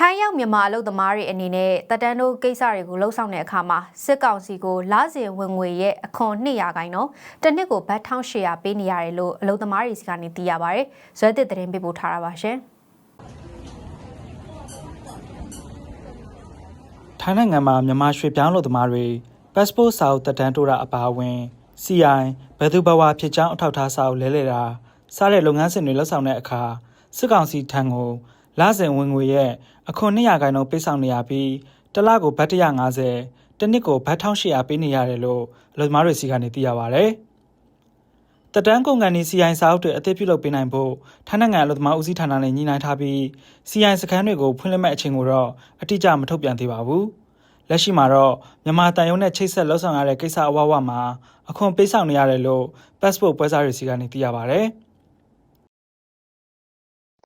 ထိုင်းရောက်မြန်မာအလုပ်သမားတွေအနေနဲ့တက်တန်းတို့ကိစ္စတွေကိုလှုပ်ဆောင်တဲ့အခါမှာစစ်ကောင်စီကိုလစဉ်ဝင်ငွေရဲ့အခွန်200ခိုင်နော်တစ်နှစ်ကိုဘတ်1800ပေးနေရတယ်လို့အလုပ်သမားတွေစီကနေသိရပါဗျ။ဇွဲတစ်သတင်းပေးပို့ထားတာပါရှင်။ထိုင်းနိုင်ငံမှာမြန်မာရွှေပြောင်းလုပ်သမားတွေ passport စာအုပ်တက်တန်းတိုးတာအပါအဝင် CI ဘယ်သူဘဝဖြစ်ကြောင်းအထောက်အထားစာအုပ်လဲလှယ်တာစတဲ့လုပ်ငန်းစဉ်တွေလှုပ်ဆောင်တဲ့အခါစစ်ကောင်စီထံကို လစဉ်ဝင်ငွေရဲ့အခွန်200ခိုင်နှုန်းပေးဆောင်နေရပြီးတစ်လကိုဘတ်150တစ်နှစ်ကိုဘတ်1800ပေးနေရတယ်လို့အလုပ်သမားတွေစီကနေသိရပါဗျ။တက်တန်းကုန်ကန်ဒီ CI စာအုပ်တွေအသစ်ပြုလုပ်ပေးနိုင်ဖို့ထိုင်းနိုင်ငံအလုပ်သမားဦးစီးဌာနနဲ့ညှိနှိုင်းထားပြီး CI စခန်းတွေကိုဖွင့်လှစ်မဲ့အချိန်ကိုတော့အတိအကျမထုတ်ပြန်သေးပါဘူး။လက်ရှိမှာတော့မြန်မာတန်ယုံနဲ့ချိတ်ဆက်လှုပ်ဆောင်ရတဲ့ကိစ္စအဝဝမှာအခွန်ပေးဆောင်နေရတယ်လို့ passport ပွဲစားတွေစီကနေသိရပါဗျ။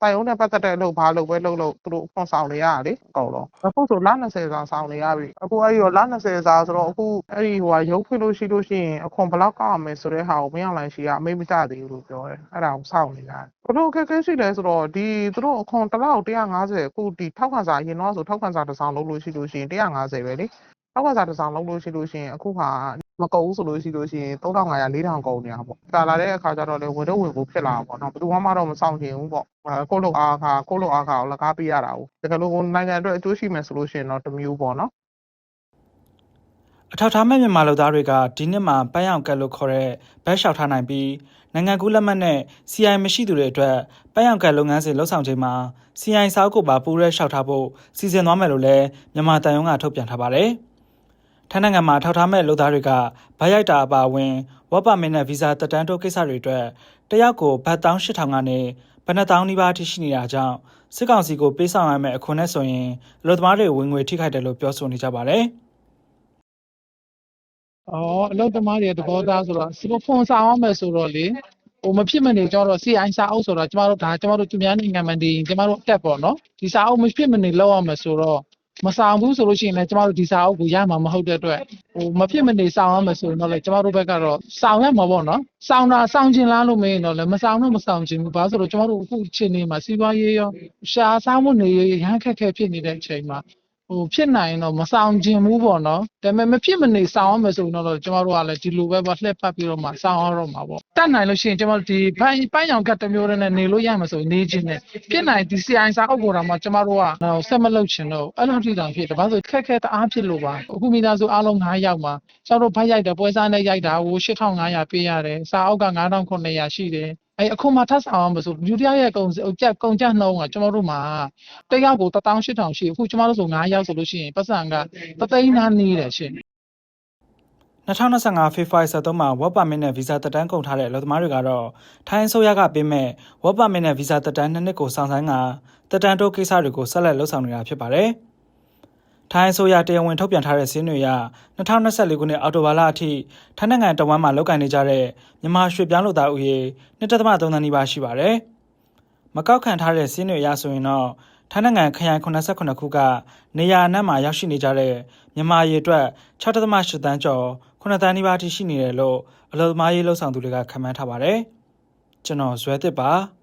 တိုင်ုံနဲ့ပတ်သက်တဲ့အလုပ်ဘာလုပ်ပဲလုပ်လို့သူတို့အခွန်ဆောင်နေရတာလေအကုန်လုံးအခုဆိုလ20စာဆောင်နေရပြီအခုအဲ့ဒီတော့လ20စာဆိုတော့အခုအဲ့ဒီဟိုဟာရုပ်ဖွင့်လို့ရှိလို့ရှိရင်အခွန်ဘယ်လောက်ကောက်ရမယ်ဆိုတဲ့ဟာကိုမင်းအောင်လိုင်းရှိကအမိတ်မကျသေးဘူးလို့ပြောတယ်အဲ့ဒါကိုစောင့်နေတာဘလို့အခက်အခဲရှိလဲဆိုတော့ဒီသူတို့အခွန်တစ်လောက်150အခုဒီထောက်ခံစာအရင်တော့ဆိုထောက်ခံစာတစ်စောင်လုပ်လို့ရှိလို့ရှိရင်150ပဲလေထောက်ခံစာတစ်စောင်လုပ်လို့ရှိလို့ရှိရင်အခုဟာ မကုန်ဘူးဆိုလို့ရှိလို့ရှိရင်3500 4000ကုန်နေတာပေါ့။ကာလာတဲ့အခါကျတော့လေဝင်တော့ဝင်ကိုဖြစ်လာတာပေါ့နော်။ဘယ်သူမှတော့မဆောင်ချင်ဘူးပေါ့။အဲကိုယ့်လိုအားခါကိုယ့်လိုအားခါကိုလကားပေးရတာကို။တကယ်လို့နိုင်ငံအတွက်အကျိုးရှိမယ်ဆိုလို့ရှိရင်တော့တစ်မျိုးပေါ့နော်။အထောက်ထားမဲ့မြန်မာလူသားတွေကဒီနှစ်မှာပန်းရောင်ကတ်လို့ခေါ်တဲ့ဘတ်လျှောက်ထားနိုင်ပြီးနိုင်ငံကူးလက်မှတ်နဲ့ CI မရှိသူတွေအတွက်ပန်းရောင်ကတ်လုပ်ငန်းစဉ်လှုပ်ဆောင်ချိန်မှာ CI စာအုပ်ကိုပါပူးရဲလျှောက်ထားဖို့စီစဉ်သွားမယ်လို့လည်းမြန်မာတန်ယုံကထုတ်ပြန်ထားပါတယ်။ ထိုင်းနိုင်ငံမှာထောက်ထားမဲ့လူသားတွေကဗတ်ရိုက်တာအပါအဝင်ဝက်ပါမင်နဲ့ဗီဇာတက်တန်းတိုးကိစ္စတွေအတွက်တယောက်ကိုဘတ်18000ကနေဘတ်2000နီးပါးအထိရှိနေတာကြောင့်စစ်ကောင်စီကိုပေးဆောင်ရမယ့်အခွန်နဲ့ဆိုရင်အလုပ်သမားတွေဝင်ငွေထိခိုက်တယ်လို့ပြောဆိုနေကြပါတယ်။အော်အလုပ်သမားတွေရဲ့သဘောသားဆိုတော့စပဖွန်ဆောင်အောင်မယ်ဆိုတော့လေဟိုမဖြစ်မနေကျွန်တော်တို့ CI စာအုပ်ဆိုတော့ကျမတို့ဒါကျမတို့သူများနိုင်ငံမှာနေရင်ကျမတို့အတက်ပေါ့နော်ဒီစာအုပ်မဖြစ်မနေလောက်အောင်မယ်ဆိုတော့ မဆောင်ဘူးဆိုလို့ရှိရင်လည်းကျမတို့ဒီစာအုပ်ကိုရမှာမဟုတ်တဲ့အတွက်ဟိုမဖြစ်မနေဆောင်ရမယ်ဆိုရင်တော့လေကျမတို့ဘက်ကတော့ဆောင်ရမှာပေါ့နော်ဆောင်တာဆောင်ခြင်းလားလို့မင်းတော့လေမဆောင်တော့မဆောင်ခြင်းဘူးဘာလို့ဆိုတော့ကျမတို့အခုအချိန်နေမှာစီးပွားရေးရောရှားစားမှုနေရရဟန်းခက်ခဲဖြစ်နေတဲ့အချိန်မှာ ဟိုဖြစ်နိုင်ရင်တော့မဆောင်ကျင်ဘူးပေါ့နော်ဒါပေမဲ့မဖြစ်မနေဆောင်အောင်မယ်ဆိုရင်တော့ကျမတို့ကလည်းဒီလိုပဲပေါ့လှည့်ပတ်ပြီးတော့မှဆောင်အောင်တော့မှာပေါ့တတ်နိုင်လို့ရှိရင်ကျမတို့ဒီဘိုင်းပိုင်းရောင်ကတ်တစ်မျိုးတည်းနဲ့နေလို့ရမှာဆိုရင်နေခြင်းနဲ့ဖြစ်နိုင်ဒီ CI စာအုပ်ပေါ်တော့မှကျမတို့ကဆက်မလုပ်ချင်တော့အဲ့လိုထိတောင်ဖြစ်တယ်ဘာလို့ဆိုခက်ခဲတအားဖြစ်လို့ပါအခုမိသားစုအားလုံး9ယောက်မှာကျမတို့ဘိုက်ရိုက်တယ်ပွဲစားနဲ့ရိုက်တာဟို8500ပေးရတယ်စာအုပ်က9900ရှိတယ် အဲ့အခုမှထပ်ဆောင်အောင်မဆိုလူတယောက်ရဲ့ကုန်ကြက်ကုန်ကြက်နှုံးကကျွန်တော်တို့မှာတယောက်ကို18000ရှိအခုကျွန်တော်တို့ဆို9ယောက်ဆိုလို့ရှိရင်ပတ်စံကတသိန်းနားနေတယ်ရှင်2025 FIFA 73မှာ Work Permit နဲ့ Visa တက်တန်းကုန်ထားတဲ့အလုပ်သမားတွေကတော့ထိုင်းအစိုးရကပေးမဲ့ Work Permit နဲ့ Visa တက်တန်းနှစ်နှစ်ကိုစောင့်ဆိုင်းကတက်တန်းတိုးကိစ္စတွေကိုဆက်လက်လှုပ်ဆောင်နေတာဖြစ်ပါတယ်။ ထိုင်းအစိုးရတရားဝင်ထုတ်ပြန်ထားတဲ့စည်းတွေအရ2024ခုနှစ်အောက်တိုဘာလအထိထိုင်းနိုင်ငံတဝမ်းမှာလုပ်ကိုင်နေကြတဲ့မြန်မာရွှေပြောင်းလုပ်သားဦးရေ1.3သန်းနီးပါးရှိပါတယ်။မကောက်ခံထားတဲ့စည်းတွေအရဆိုရင်တော့ထိုင်းနိုင်ငံခရိုင်89ခုကနေရာအနှံ့မှာရောက်ရှိနေကြတဲ့မြန်မာရေအတွက်6.8တန်းကျော်9တန်းနီးပါးထိရှိနေတယ်လို့အလုပ်သမားရေးလှုပ်ဆောင်သူတွေကခန့်မှန်းထားပါတယ်။ကျွန်တော်ဇွဲသစ်ပါ။